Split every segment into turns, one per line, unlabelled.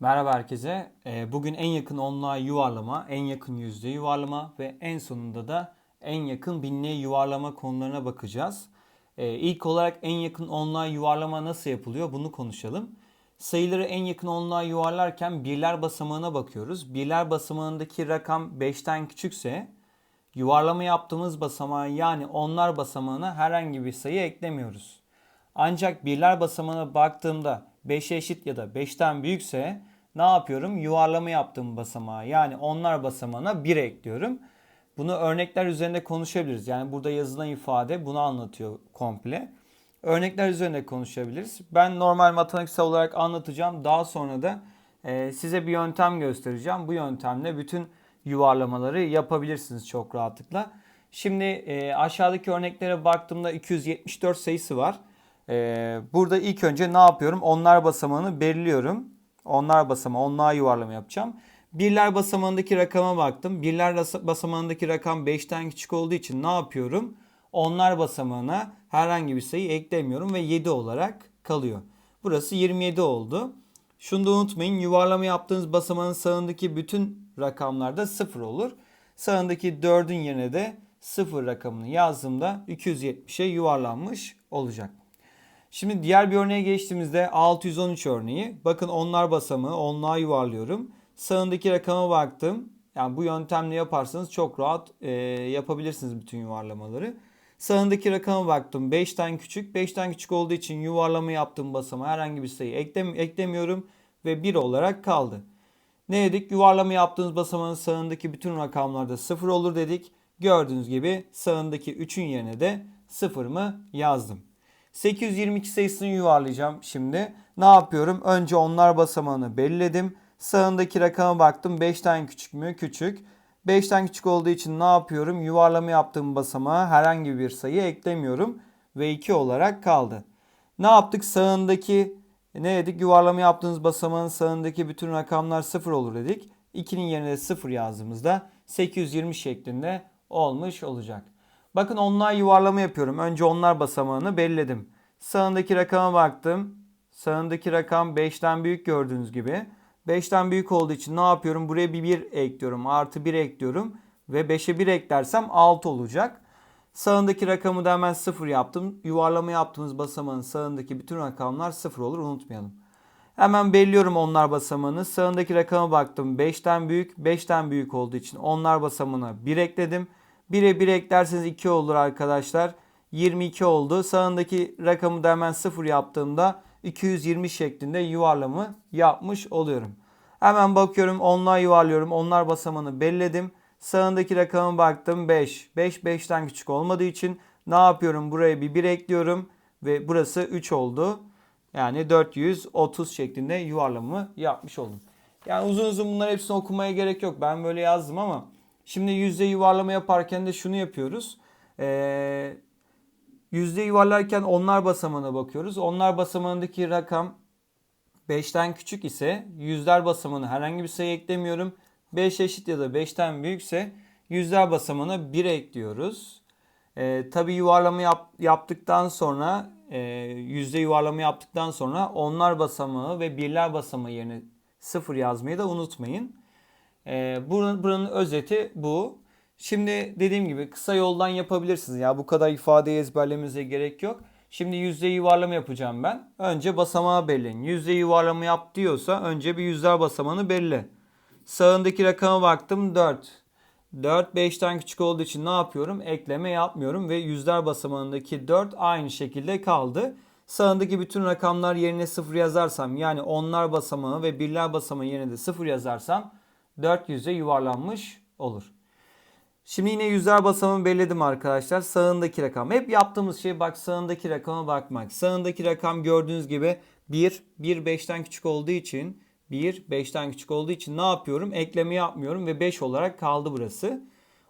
Merhaba herkese. Ee, Bugün en yakın onluğa yuvarlama, en yakın yüzde yuvarlama ve en sonunda da en yakın binliğe yuvarlama konularına bakacağız. Ee, İlk olarak en yakın onluğa yuvarlama nasıl yapılıyor bunu konuşalım. Sayıları en yakın onluğa yuvarlarken birler basamağına bakıyoruz. Birler basamağındaki rakam 5'ten küçükse yuvarlama yaptığımız basamağa yani onlar basamağına herhangi bir sayı eklemiyoruz. Ancak birler basamağına baktığımda 5'e eşit ya da 5'ten büyükse ne yapıyorum? Yuvarlama yaptığım basamağa yani onlar basamağına 1 ekliyorum. Bunu örnekler üzerinde konuşabiliriz. Yani burada yazılan ifade bunu anlatıyor komple. Örnekler üzerinde konuşabiliriz. Ben normal matematiksel olarak anlatacağım. Daha sonra da e, size bir yöntem göstereceğim. Bu yöntemle bütün yuvarlamaları yapabilirsiniz çok rahatlıkla. Şimdi e, aşağıdaki örneklere baktığımda 274 sayısı var. Ee, burada ilk önce ne yapıyorum? Onlar basamağını belirliyorum. Onlar basamağı, onluğa yuvarlama yapacağım. Birler basamağındaki rakama baktım. Birler basa- basamağındaki rakam 5'ten küçük olduğu için ne yapıyorum? Onlar basamağına herhangi bir sayı eklemiyorum ve 7 olarak kalıyor. Burası 27 oldu. Şunu da unutmayın yuvarlama yaptığınız basamağın sağındaki bütün rakamlarda 0 olur. Sağındaki 4'ün yerine de 0 rakamını yazdığımda 270'e yuvarlanmış olacak. Şimdi diğer bir örneğe geçtiğimizde 613 örneği. Bakın onlar basamağı onluğa yuvarlıyorum. Sağındaki rakama baktım. Yani bu yöntemle yaparsanız çok rahat e, yapabilirsiniz bütün yuvarlamaları. Sağındaki rakama baktım. 5'ten küçük. 5'ten küçük olduğu için yuvarlama yaptığım basamağa herhangi bir sayı eklem eklemiyorum. Ve 1 olarak kaldı. Ne dedik? Yuvarlama yaptığınız basamağın sağındaki bütün rakamlarda 0 olur dedik. Gördüğünüz gibi sağındaki 3'ün yerine de 0 mı yazdım. 822 sayısını yuvarlayacağım şimdi. Ne yapıyorum? Önce onlar basamağını belirledim. Sağındaki rakama baktım. 5'ten küçük mü? Küçük. 5'ten küçük olduğu için ne yapıyorum? Yuvarlama yaptığım basamağa herhangi bir sayı eklemiyorum. Ve 2 olarak kaldı. Ne yaptık? Sağındaki ne dedik? Yuvarlama yaptığınız basamağın sağındaki bütün rakamlar 0 olur dedik. 2'nin yerine de 0 yazdığımızda 820 şeklinde olmuş olacak. Bakın onlar yuvarlama yapıyorum. Önce onlar basamağını belirledim. Sağındaki rakama baktım. Sağındaki rakam 5'ten büyük gördüğünüz gibi. 5'ten büyük olduğu için ne yapıyorum? Buraya bir 1 ekliyorum. Artı 1 ekliyorum. Ve 5'e 1 eklersem 6 olacak. Sağındaki rakamı da hemen 0 yaptım. Yuvarlama yaptığımız basamağın sağındaki bütün rakamlar 0 olur unutmayalım. Hemen belirliyorum onlar basamağını. Sağındaki rakama baktım. 5'ten büyük. 5'ten büyük olduğu için onlar basamağına 1 ekledim. 1'e 1 eklerseniz 2 olur arkadaşlar. 22 oldu. Sağındaki rakamı da hemen 0 yaptığımda 220 şeklinde yuvarlamı yapmış oluyorum. Hemen bakıyorum onlar yuvarlıyorum. Onlar basamağını belirledim. Sağındaki rakama baktım 5. 5 5'ten küçük olmadığı için ne yapıyorum? Buraya bir 1 ekliyorum ve burası 3 oldu. Yani 430 şeklinde yuvarlamı yapmış oldum. Yani uzun uzun bunları hepsini okumaya gerek yok. Ben böyle yazdım ama şimdi yüzde yuvarlama yaparken de şunu yapıyoruz. Ee, yüzde yuvarlarken onlar basamağına bakıyoruz. Onlar basamağındaki rakam 5'ten küçük ise yüzler basamağına herhangi bir sayı eklemiyorum. 5 eşit ya da 5'ten büyükse yüzler basamağına 1 ekliyoruz. Ee, Tabi yuvarlama yap- yaptıktan sonra e, yüzde yuvarlama yaptıktan sonra onlar basamağı ve birler basamağı yerine 0 yazmayı da unutmayın. Ee, buranın, buranın özeti bu. Şimdi dediğim gibi kısa yoldan yapabilirsiniz. Ya bu kadar ifadeyi ezberlemenize gerek yok. Şimdi yüzde yuvarlama yapacağım ben. Önce basamağı belirleyin. Yüzde yuvarlama yap diyorsa önce bir yüzler basamağını belirle. Sağındaki rakama baktım 4. 4 5'ten küçük olduğu için ne yapıyorum? Ekleme yapmıyorum ve yüzler basamağındaki 4 aynı şekilde kaldı. Sağındaki bütün rakamlar yerine 0 yazarsam yani onlar basamağı ve birler basamağı yerine de 0 yazarsam 400'e yuvarlanmış olur. Şimdi yine yüzler basamağını belirledim arkadaşlar. Sağındaki rakam. Hep yaptığımız şey bak sağındaki rakama bakmak. Sağındaki rakam gördüğünüz gibi 1. 1 5'ten küçük olduğu için 1 5'ten küçük olduğu için ne yapıyorum? Ekleme yapmıyorum ve 5 olarak kaldı burası.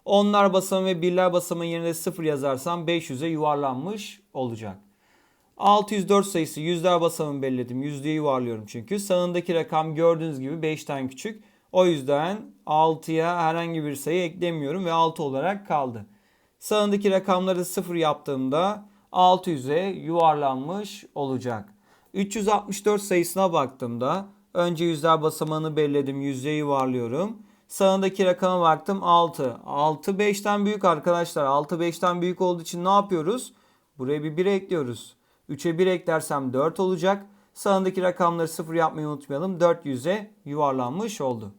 Onlar basamağı ve birler basamağı yerine 0 yazarsam 500'e yuvarlanmış olacak. 604 sayısı yüzler basamını belirledim. Yüzdeyi yuvarlıyorum çünkü. Sağındaki rakam gördüğünüz gibi 5'ten küçük. O yüzden 6'ya herhangi bir sayı eklemiyorum ve 6 olarak kaldı. Sağındaki rakamları 0 yaptığımda 600'e yuvarlanmış olacak. 364 sayısına baktığımda Önce yüzler basamağını belirledim. Yüzde yuvarlıyorum. Sağındaki rakama baktım 6. 6 5'ten büyük arkadaşlar. 6 5'ten büyük olduğu için ne yapıyoruz? Buraya bir 1 ekliyoruz. 3'e 1 eklersem 4 olacak. Sağındaki rakamları 0 yapmayı unutmayalım. 400'e yuvarlanmış oldu.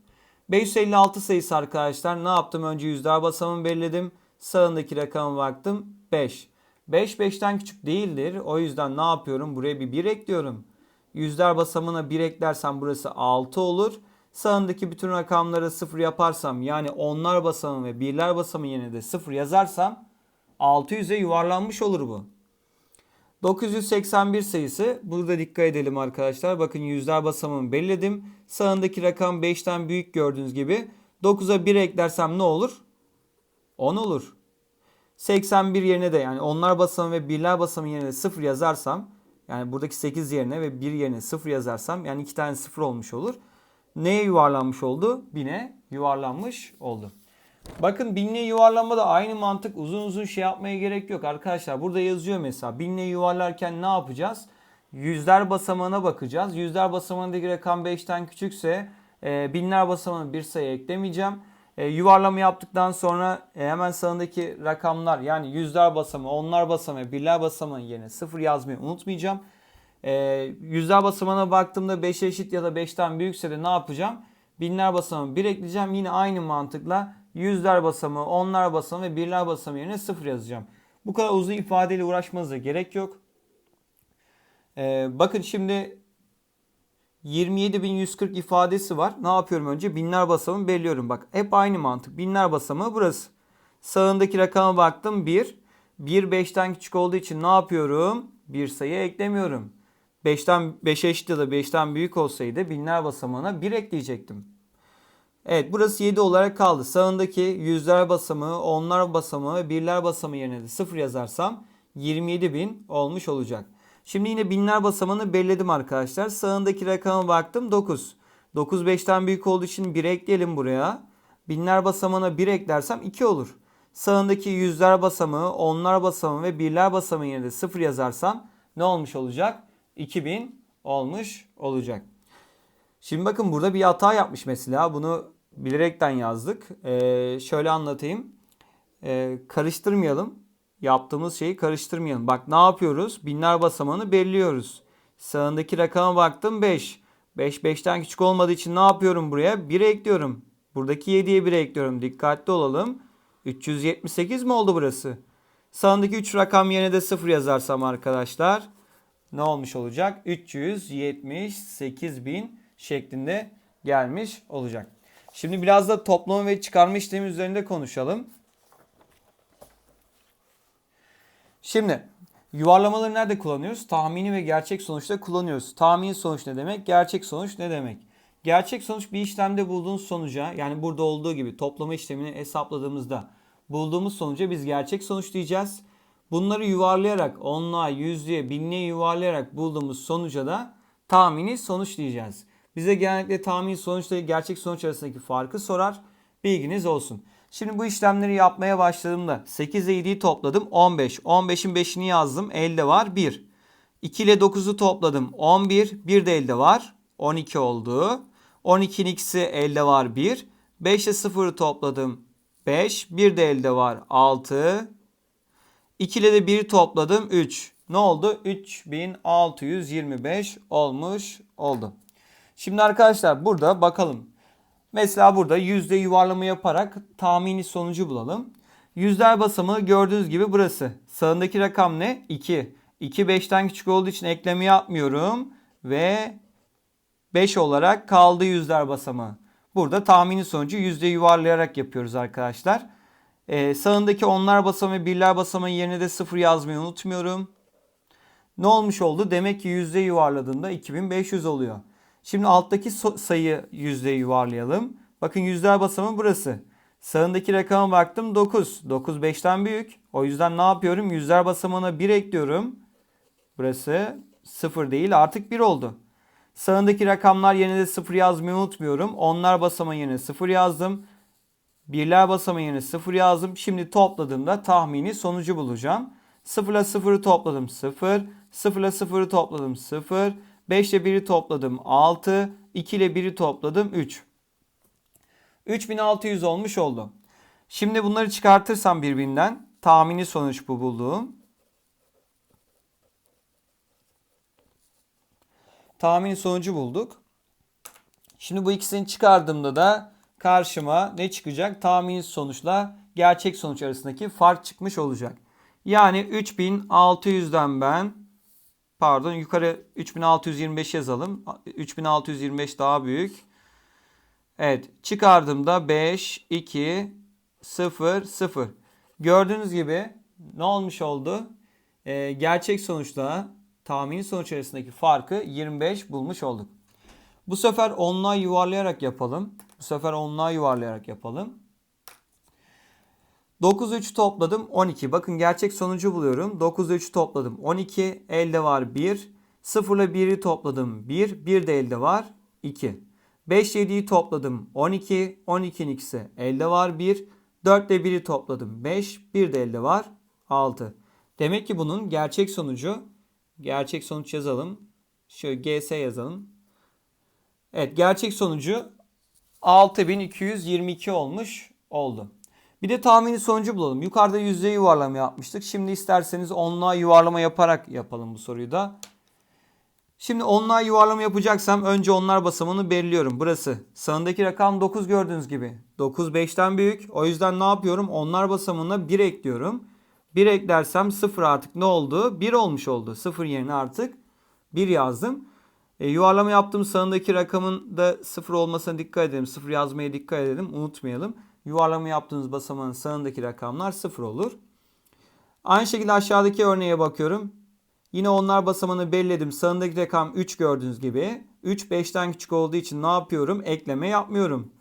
556 sayısı arkadaşlar ne yaptım? Önce yüzler basamını belirledim. Sağındaki rakama baktım 5. 5 5'ten küçük değildir. O yüzden ne yapıyorum? Buraya bir 1 ekliyorum. Yüzler basamına 1 eklersem burası 6 olur. Sağındaki bütün rakamları 0 yaparsam yani onlar basamı ve birler basamı yerine de 0 yazarsam 600'e yuvarlanmış olur bu. 981 sayısı burada dikkat edelim arkadaşlar. Bakın yüzler basamını belirledim. Sağındaki rakam 5'ten büyük gördüğünüz gibi. 9'a 1 eklersem ne olur? 10 olur. 81 yerine de yani onlar basamı ve birler basamı yerine de 0 yazarsam yani buradaki 8 yerine ve 1 yerine 0 yazarsam yani 2 tane 0 olmuş olur. Neye yuvarlanmış oldu? 1000'e yuvarlanmış oldu. Bakın binliğe yuvarlanma da aynı mantık uzun uzun şey yapmaya gerek yok arkadaşlar. Burada yazıyor mesela binliğe yuvarlarken ne yapacağız? Yüzler basamağına bakacağız. Yüzler basamağındaki rakam 5'ten küçükse e, binler basamağına bir sayı eklemeyeceğim. E, yuvarlama yaptıktan sonra e, hemen sağındaki rakamlar yani yüzler basamağı, onlar basamağı, birler basamağı yerine 0 yazmayı unutmayacağım. E, yüzler basamağına baktığımda 5 eşit ya da 5'ten büyükse de ne yapacağım? Binler basamağı 1 ekleyeceğim. Yine aynı mantıkla yüzler basamağı, onlar basamağı ve birler basamağı yerine 0 yazacağım. Bu kadar uzun ifadeyle uğraşmanıza gerek yok. E, bakın şimdi 27.140 ifadesi var. Ne yapıyorum önce? Binler basamını belirliyorum. Bak hep aynı mantık. Binler basamağı burası. Sağındaki rakama baktım 1. 1 5'ten küçük olduğu için ne yapıyorum? Bir sayı eklemiyorum. 5'ten 5 eşit ya da 5'ten büyük olsaydı binler basamağına 1 ekleyecektim. Evet burası 7 olarak kaldı. Sağındaki yüzler basamağı, onlar basamağı ve birler basamağı yerine de 0 yazarsam 27.000 olmuş olacak. Şimdi yine binler basamağını belirledim arkadaşlar. Sağındaki rakama baktım 9. 9 5'ten büyük olduğu için 1 ekleyelim buraya. Binler basamağına 1 eklersem 2 olur. Sağındaki yüzler basamağı, onlar basamağı ve birler basamağı yerine de 0 yazarsam ne olmuş olacak? 2000 olmuş olacak. Şimdi bakın burada bir hata yapmış mesela. Bunu bilerekten yazdık. Ee, şöyle anlatayım. Ee, karıştırmayalım yaptığımız şeyi karıştırmayalım. Bak ne yapıyoruz? Binler basamağını belirliyoruz. Sağındaki rakama baktım 5. 5 5'ten küçük olmadığı için ne yapıyorum buraya? 1 ekliyorum. Buradaki 7'ye 1 ekliyorum. Dikkatli olalım. 378 mi oldu burası? Sağındaki 3 rakam yerine de 0 yazarsam arkadaşlar ne olmuş olacak? 378 bin şeklinde gelmiş olacak. Şimdi biraz da toplama ve çıkarma işlemi üzerinde konuşalım. Şimdi yuvarlamaları nerede kullanıyoruz? Tahmini ve gerçek sonuçta kullanıyoruz. Tahmini sonuç ne demek? Gerçek sonuç ne demek? Gerçek sonuç bir işlemde bulduğunuz sonuca yani burada olduğu gibi toplama işlemini hesapladığımızda bulduğumuz sonuca biz gerçek sonuç diyeceğiz. Bunları yuvarlayarak onluğa, yüzlüğe, binliğe yuvarlayarak bulduğumuz sonuca da tahmini sonuç diyeceğiz. Bize genellikle tahmini sonuçla gerçek sonuç arasındaki farkı sorar. Bilginiz olsun. Şimdi bu işlemleri yapmaya başladığımda 8 ile 7'yi topladım 15. 15'in 5'ini yazdım. Elde var 1. 2 ile 9'u topladım 11. 1 de elde var. 12 oldu. 12'nin ikisi elde var 1. 5 ile 0'ı topladım 5. 1 de elde var 6. 2 ile de 1'i topladım 3. Ne oldu? 3625 olmuş oldu. Şimdi arkadaşlar burada bakalım. Mesela burada yüzde yuvarlama yaparak tahmini sonucu bulalım. Yüzler basamağı gördüğünüz gibi burası. Sağındaki rakam ne? 2. 2 5'ten küçük olduğu için ekleme yapmıyorum. Ve 5 olarak kaldı yüzler basamağı. Burada tahmini sonucu yüzde yuvarlayarak yapıyoruz arkadaşlar. Ee, sağındaki onlar basamağı birler basamağı yerine de 0 yazmayı unutmuyorum. Ne olmuş oldu? Demek ki yüzde yuvarladığında 2500 oluyor. Şimdi alttaki sayı yüzde yuvarlayalım. Bakın yüzler basamağı burası. Sağındaki rakama baktım 9. 9 5'ten büyük. O yüzden ne yapıyorum? Yüzler basamağına 1 ekliyorum. Burası 0 değil artık 1 oldu. Sağındaki rakamlar yerine de 0 yazmayı unutmuyorum. Onlar basamağı yerine 0 yazdım. Birler basamağı yerine 0 yazdım. Şimdi topladığımda tahmini sonucu bulacağım. 0 ile 0'ı topladım 0. 0 ile 0'ı topladım 0. 5 ile 1'i topladım 6. 2 ile 1'i topladım 3. 3600 olmuş oldu. Şimdi bunları çıkartırsam birbirinden tahmini sonuç bu bulduğum. Tahmini sonucu bulduk. Şimdi bu ikisini çıkardığımda da karşıma ne çıkacak? Tahmini sonuçla gerçek sonuç arasındaki fark çıkmış olacak. Yani 3600'den ben pardon yukarı 3625 yazalım. 3625 daha büyük. Evet çıkardığımda 5, 2, 0, 0. Gördüğünüz gibi ne olmuş oldu? Ee, gerçek sonuçla tahmini sonuç arasındaki farkı 25 bulmuş olduk. Bu sefer onluğa yuvarlayarak yapalım. Bu sefer onluğa yuvarlayarak yapalım. 9 3 topladım 12. Bakın gerçek sonucu buluyorum. 9 3 topladım 12. Elde var 1. 0 ile 1'i topladım 1. 1 de elde var 2. 5 7'yi topladım 12. 12'nin ikisi elde var 1. 4 ile 1'i topladım 5. 1 de elde var 6. Demek ki bunun gerçek sonucu gerçek sonuç yazalım. Şöyle GS yazalım. Evet gerçek sonucu 6222 olmuş oldu. Bir de tahmini sonucu bulalım. Yukarıda yüzde yuvarlama yapmıştık. Şimdi isterseniz onluğa yuvarlama yaparak yapalım bu soruyu da. Şimdi onluğa yuvarlama yapacaksam önce onlar basamağını belirliyorum. Burası sağındaki rakam 9 gördüğünüz gibi. 9 5'ten büyük. O yüzden ne yapıyorum? Onlar basamağına 1 ekliyorum. 1 eklersem 0 artık ne oldu? 1 olmuş oldu. 0 yerine artık 1 yazdım. E, yuvarlama yaptığım sağındaki rakamın da 0 olmasına dikkat edelim. 0 yazmaya dikkat edelim. Unutmayalım. Yuvarlama yaptığınız basamağın sağındaki rakamlar 0 olur. Aynı şekilde aşağıdaki örneğe bakıyorum. Yine onlar basamağını belirledim. Sağındaki rakam 3 gördüğünüz gibi. 3 5'ten küçük olduğu için ne yapıyorum? Ekleme yapmıyorum.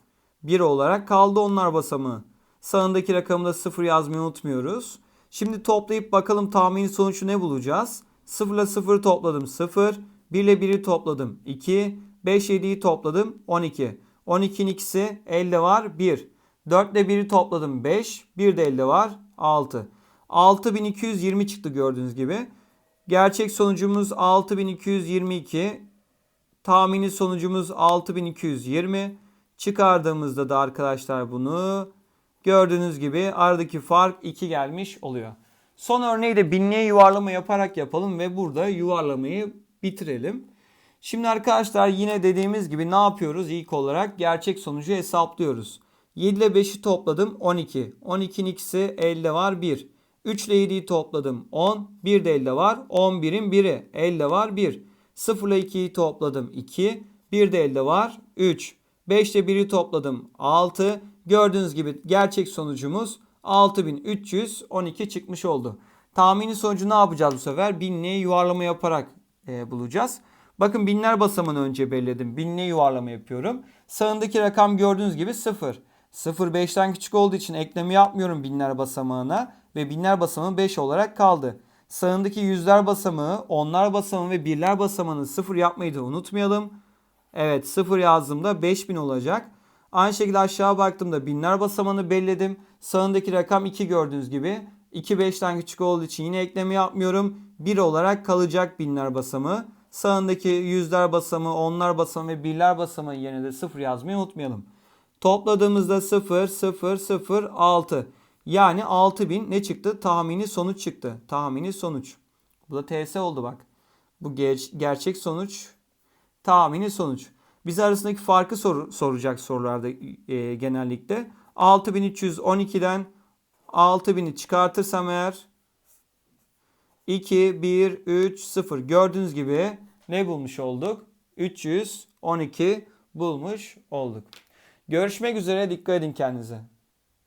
1 olarak kaldı onlar basamağı. Sağındaki rakamı da 0 yazmayı unutmuyoruz. Şimdi toplayıp bakalım tahmini sonucu ne bulacağız? 0 ile 0 topladım 0. 1 ile 1'i topladım 2. 5 7'yi topladım 12. 12'nin ikisi elde var 1. 4 ile 1'i topladım 5. 1 de elde var 6. 6220 çıktı gördüğünüz gibi. Gerçek sonucumuz 6222. Tahmini sonucumuz 6220. Çıkardığımızda da arkadaşlar bunu gördüğünüz gibi aradaki fark 2 gelmiş oluyor. Son örneği de binliğe yuvarlama yaparak yapalım ve burada yuvarlamayı bitirelim. Şimdi arkadaşlar yine dediğimiz gibi ne yapıyoruz? İlk olarak gerçek sonucu hesaplıyoruz. 7 ile 5'i topladım 12. 12'nin ikisi elde var 1. 3 ile 7'yi topladım 10. 1 de elde var. 11'in 1'i elde var 1. 0 ile 2'yi topladım 2. 1 de elde var 3. 5 ile 1'i topladım 6. Gördüğünüz gibi gerçek sonucumuz 6312 çıkmış oldu. Tahmini sonucu ne yapacağız bu sefer? Binliğe yuvarlama yaparak e, bulacağız. Bakın binler basamını önce belirledim. Binliğe yuvarlama yapıyorum. Sağındaki rakam gördüğünüz gibi 0. 0 5'ten küçük olduğu için eklemi yapmıyorum binler basamağına ve binler basamağı 5 olarak kaldı. Sağındaki yüzler basamağı, onlar basamağı ve birler basamağını 0 yapmayı da unutmayalım. Evet 0 yazdığımda 5000 olacak. Aynı şekilde aşağı baktığımda binler basamağını belirledim. Sağındaki rakam 2 gördüğünüz gibi. 2 5'ten küçük olduğu için yine eklemi yapmıyorum. 1 olarak kalacak binler basamağı. Sağındaki yüzler basamağı, onlar basamağı ve birler basamağı yerine de 0 yazmayı unutmayalım. Topladığımızda 0, 0, 0, 6. Yani 6000 ne çıktı? Tahmini sonuç çıktı. Tahmini sonuç. Bu da TS oldu bak. Bu ger- gerçek sonuç. Tahmini sonuç. Bize arasındaki farkı sor- soracak sorularda e, genellikle. 6312'den 6000'i çıkartırsam eğer 2, 1, 3, 0. Gördüğünüz gibi ne bulmuş olduk? 312 bulmuş olduk. Görüşmek üzere. Dikkat edin kendinize.